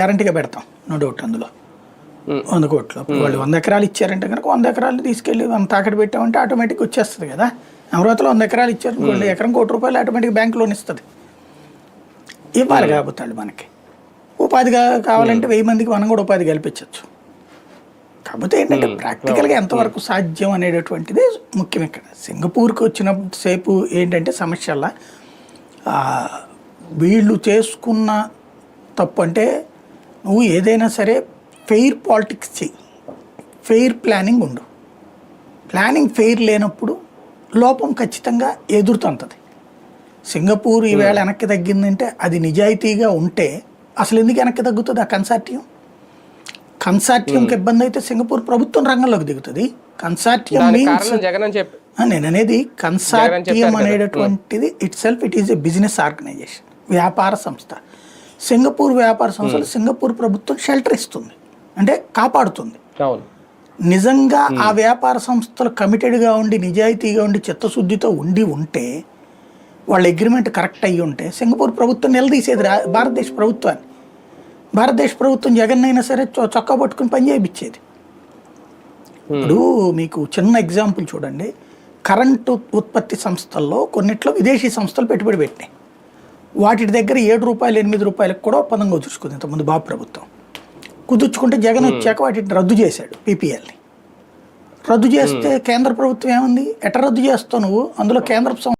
గ్యారంటీగా పెడతాం. No doubt అందులో. వంద కోట్లు. వాళ్ళు వంద ఎకరాలు ఇచ్చారంటే కనుక వంద ఎకరాలు తీసుకెళ్ళి మనం తాకట్టు పెట్టామంటే ఆటోమేటిక్ వచ్చేస్తుంది కదా. అమరావతిలో వంద ఎకరాలు ఇచ్చారు అనుకోండి ఎకరం కోటి రూపాయలు ఆటోమేటిక్ బ్యాంక్ లోన్ ఇస్తుంది. ఇవ్వాలి కాబోతాడు మనకి. ఉపాధిగా కావాలంటే వెయ్యి మందికి మనం కూడా ఉపాధి కల్పించవచ్చు కాకపోతే ఏంటంటే ప్రాక్టికల్గా ఎంతవరకు సాధ్యం అనేటటువంటిది ముఖ్యం ఇక్కడ. సింగపూర్కి వచ్చినప్పుడు సేపు ఏంటంటే సమస్యల్లా ఆ, వీళ్ళు చేసుకున్న తప్పు అంటే నువ్వు ఏదైనా సరే ఫెయిర్ పాలిటిక్స్ చెయ్యి. ఫెయిర్ ప్లానింగ్ ఉండు. ప్లానింగ్ ఫెయిర్ లేనప్పుడు లోపం ఖచ్చితంగా ఎదురుతుంటుంది సింగపూర్ ఈవేళ వెనక్కి తగ్గిందంటే అది నిజాయితీగా ఉంటే అసలు ఎందుకు వెనక్కి తగ్గుతుంది ఆ కన్సార్టియం కన్సార్టియంకి ఇబ్బంది అయితే సింగపూర్ ప్రభుత్వం రంగంలోకి దిగుతుంది. కన్సార్టియం మీన్స్ నేను అనేది కన్సార్టియం. అనేటటువంటిది itself it is a business organisation వ్యాపార సంస్థ. సింగపూర్ వ్యాపార సంస్థలు సింగపూర్ ప్రభుత్వం షెల్టర్ ఇస్తుంది. అంటే కాపాడుతుంది. నిజంగా ఆ వ్యాపార సంస్థలు కమిటెడ్గా ఉండి నిజాయితీగా ఉండి చిత్తశుద్ధితో ఉండి ఉంటే వాళ్ళ అగ్రిమెంట్ కరెక్ట్ అయ్యి ఉంటే సింగపూర్ ప్రభుత్వం నిలదీసేది రా భారతదేశ ప్రభుత్వాన్ని. భారతదేశ ప్రభుత్వం జగన్ అయినా సరే చొక్కా పట్టుకుని పని చేయించేది ఇప్పుడు మీకు చిన్న ఎగ్జాంపుల్ చూడండి. కరెంటు ఉత్పత్తి సంస్థల్లో కొన్నిట్లో విదేశీ సంస్థలు పెట్టుబడి పెట్టినాయి. వాటి దగ్గర ఏడు రూపాయలు ఎనిమిది రూపాయలకు కూడా ఒప్పందం కుదుర్చుకుంది ఇంతకుముందు బాబు ప్రభుత్వం. కుదుర్చుకుంటే జగన్ వచ్చాక వాటిని రద్దు చేశాడు పీపీఎల్ని. రద్దు చేస్తే కేంద్ర ప్రభుత్వం ఏముంది? ఎట్ట రద్దు చేస్తావు నువ్వు? అందులో కేంద్ర